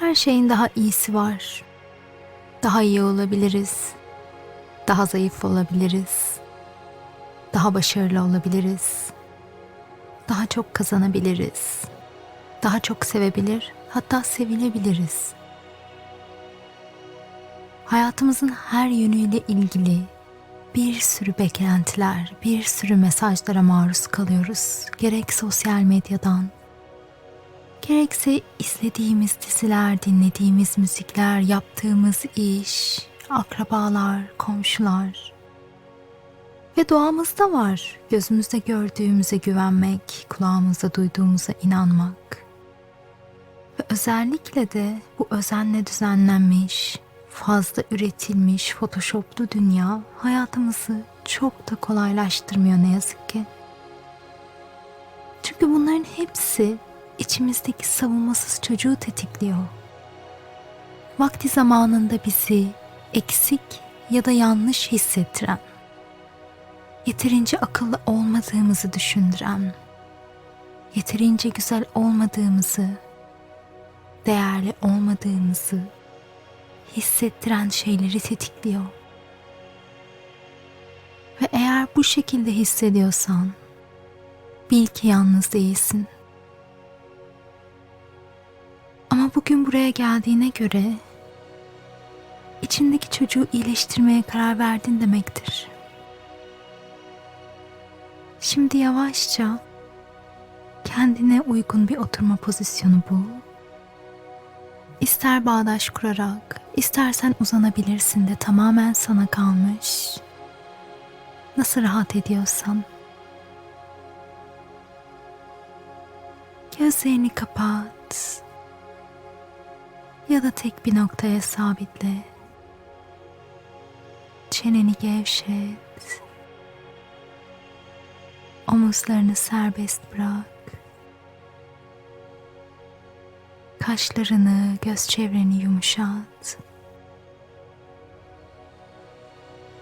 Her şeyin daha iyisi var. Daha iyi olabiliriz. Daha zayıf olabiliriz. Daha başarılı olabiliriz. Daha çok kazanabiliriz. Daha çok sevebilir, hatta sevilebiliriz. Hayatımızın her yönüyle ilgili bir sürü beklentiler, bir sürü mesajlara maruz kalıyoruz. Gerek sosyal medyadan, gerekse izlediğimiz diziler, dinlediğimiz müzikler, yaptığımız iş, akrabalar, komşular. Ve doğamızda var. Gözümüzde gördüğümüze güvenmek, kulağımızda duyduğumuza inanmak. Ve özellikle de bu özenle düzenlenmiş, fazla üretilmiş photoshoplu dünya hayatımızı çok da kolaylaştırmıyor ne yazık ki. Çünkü bunların hepsi içimizdeki savunmasız çocuğu tetikliyor. Vakti zamanında bizi eksik ya da yanlış hissettiren, yeterince akıllı olmadığımızı düşündüren, yeterince güzel olmadığımızı, değerli olmadığımızı hissettiren şeyleri tetikliyor. Ve eğer bu şekilde hissediyorsan bil ki yalnız değilsin. Bugün buraya geldiğine göre içindeki çocuğu iyileştirmeye karar verdin demektir. Şimdi yavaşça kendine uygun bir oturma pozisyonu bul. İster bağdaş kurarak, istersen uzanabilirsin de tamamen sana kalmış. Nasıl rahat ediyorsan. Gözlerini kapat. Ya da tek bir noktaya sabitle. Çeneni gevşet. Omuzlarını serbest bırak. Kaşlarını, göz çevreni yumuşat.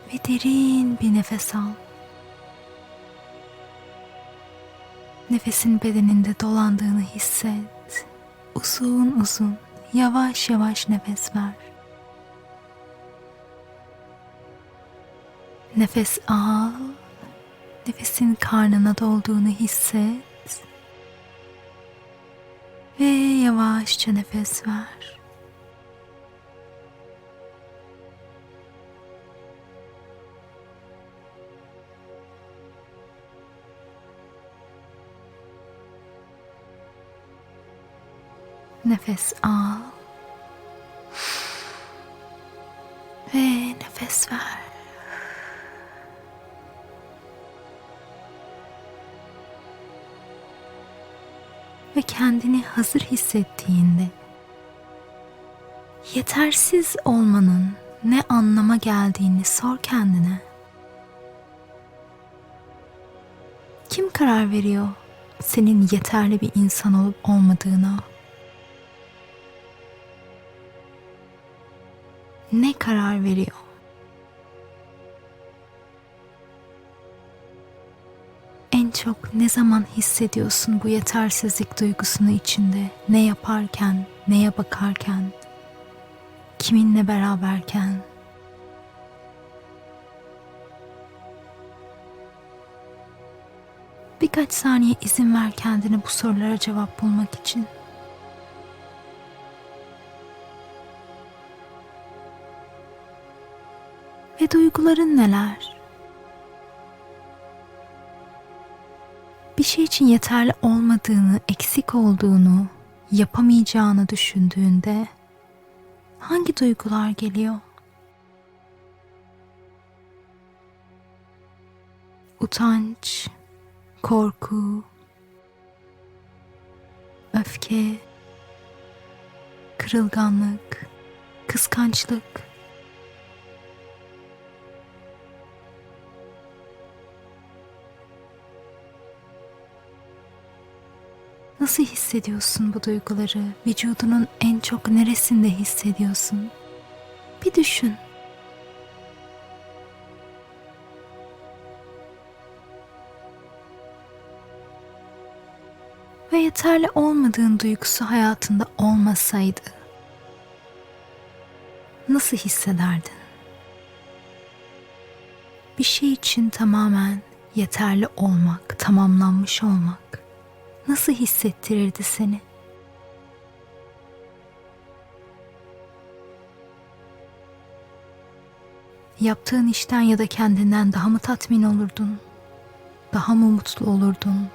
Ve derin bir nefes al. Nefesin bedeninde dolandığını hisset. Uzun uzun, yavaş yavaş nefes ver. Nefes al. Nefesin karnına dolduğunu hisset. Ve yavaşça nefes ver. Nefes al. Ve nefes ver. ve kendini hazır hissettiğinde yetersiz olmanın ne anlama geldiğini sor kendine. Kim karar veriyor senin yeterli bir insan olup olmadığına? Ne karar veriyor? En çok ne zaman hissediyorsun bu yetersizlik duygusunu içinde? Ne yaparken, neye bakarken, kiminle beraberken? Birkaç saniye izin ver kendine bu sorulara cevap bulmak için. Ve duyguların neler? bir şey için yeterli olmadığını, eksik olduğunu, yapamayacağını düşündüğünde hangi duygular geliyor? Utanç, korku, öfke, kırılganlık, kıskançlık, Nasıl hissediyorsun bu duyguları? Vücudunun en çok neresinde hissediyorsun? Bir düşün. Ve yeterli olmadığın duygusu hayatında olmasaydı nasıl hissederdin? Bir şey için tamamen yeterli olmak, tamamlanmış olmak nasıl hissettirirdi seni? Yaptığın işten ya da kendinden daha mı tatmin olurdun? Daha mı mutlu olurdun?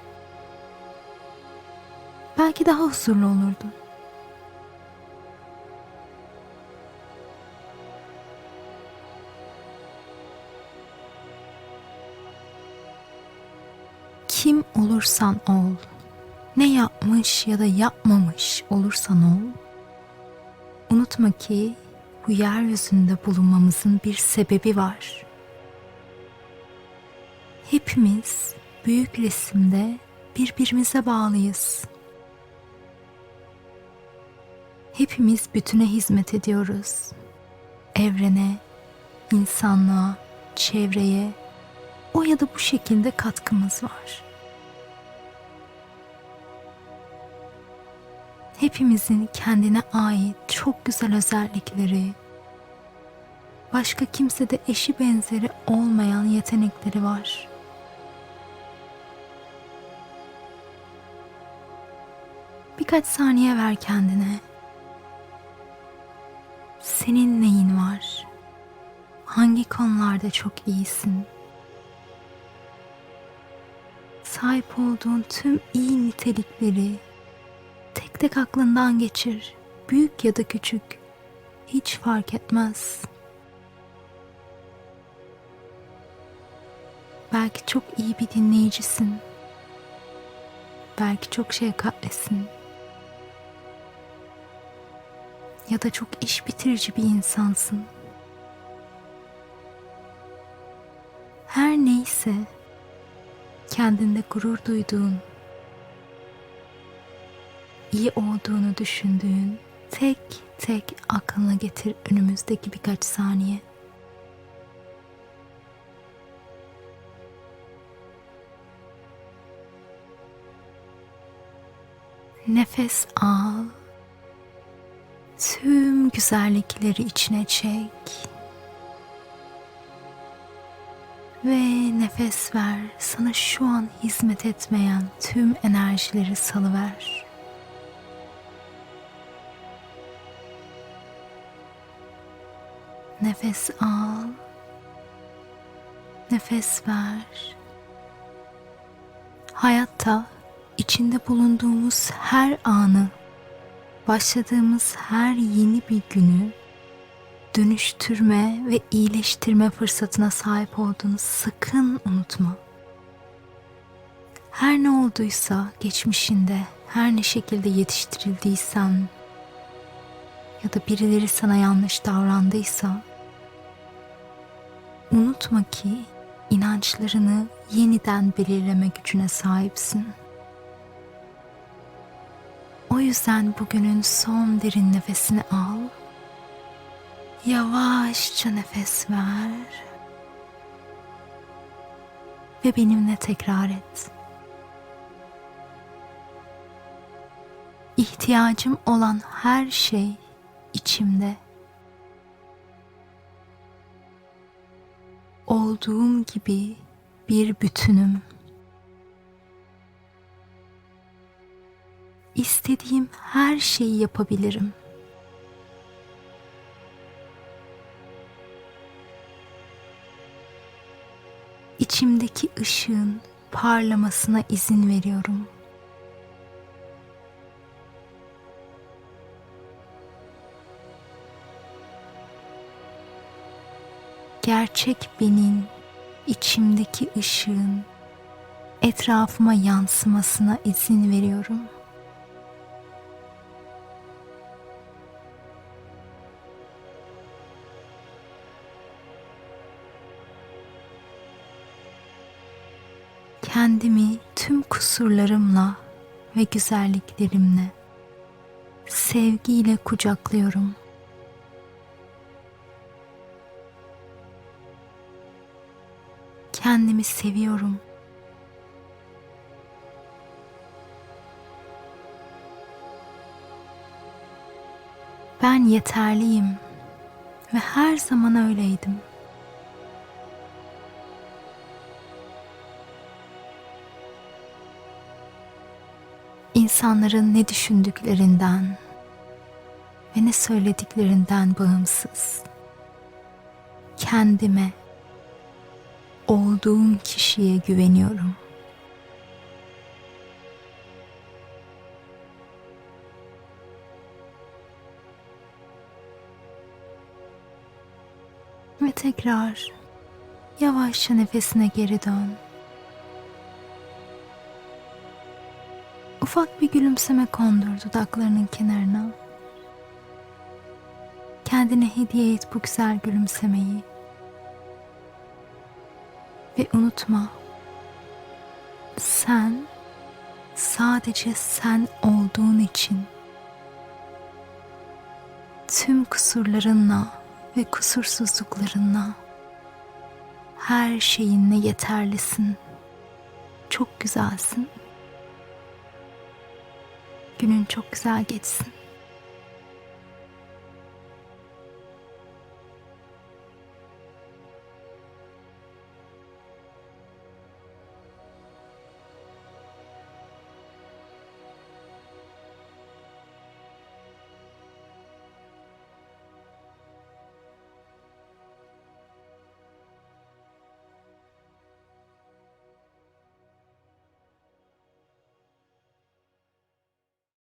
Belki daha huzurlu olurdun. Kim olursan ol, ne yapmış ya da yapmamış olursan ol, unutma ki bu yeryüzünde bulunmamızın bir sebebi var. Hepimiz büyük resimde birbirimize bağlıyız. Hepimiz bütüne hizmet ediyoruz. Evrene, insanlığa, çevreye o ya da bu şekilde katkımız var. Hepimizin kendine ait çok güzel özellikleri, başka kimsede eşi benzeri olmayan yetenekleri var. Birkaç saniye ver kendine. Senin neyin var? Hangi konularda çok iyisin? Sahip olduğun tüm iyi nitelikleri tek tek aklından geçir. Büyük ya da küçük hiç fark etmez. Belki çok iyi bir dinleyicisin. Belki çok şefkatlisin. Ya da çok iş bitirici bir insansın. Her neyse kendinde gurur duyduğun, iyi olduğunu düşündüğün tek tek aklına getir önümüzdeki birkaç saniye. Nefes al. Tüm güzellikleri içine çek. Ve nefes ver. Sana şu an hizmet etmeyen tüm enerjileri salıver. Nefes al. Nefes ver. Hayatta içinde bulunduğumuz her anı, başladığımız her yeni bir günü dönüştürme ve iyileştirme fırsatına sahip olduğunu sakın unutma. Her ne olduysa geçmişinde, her ne şekilde yetiştirildiysen ya da birileri sana yanlış davrandıysa unutma ki inançlarını yeniden belirleme gücüne sahipsin. O yüzden bugünün son derin nefesini al Yavaşça nefes ver. Ve benimle tekrar et. İhtiyacım olan her şey içimde. Olduğum gibi bir bütünüm. İstediğim her şeyi yapabilirim.'' içimdeki ışığın parlamasına izin veriyorum. Gerçek benim içimdeki ışığın etrafıma yansımasına izin veriyorum.'' kendimi tüm kusurlarımla ve güzelliklerimle sevgiyle kucaklıyorum. Kendimi seviyorum. Ben yeterliyim Ve her zaman öyleydim. İnsanların ne düşündüklerinden ve ne söylediklerinden bağımsız. Kendime, olduğum kişiye güveniyorum. Ve tekrar yavaşça nefesine geri dön. Ufak bir gülümseme kondur dudaklarının kenarına. Kendine hediye et bu güzel gülümsemeyi. Ve unutma. Sen sadece sen olduğun için tüm kusurlarınla ve kusursuzluklarınla her şeyinle yeterlisin. Çok güzelsin. Günün çok güzel geçsin.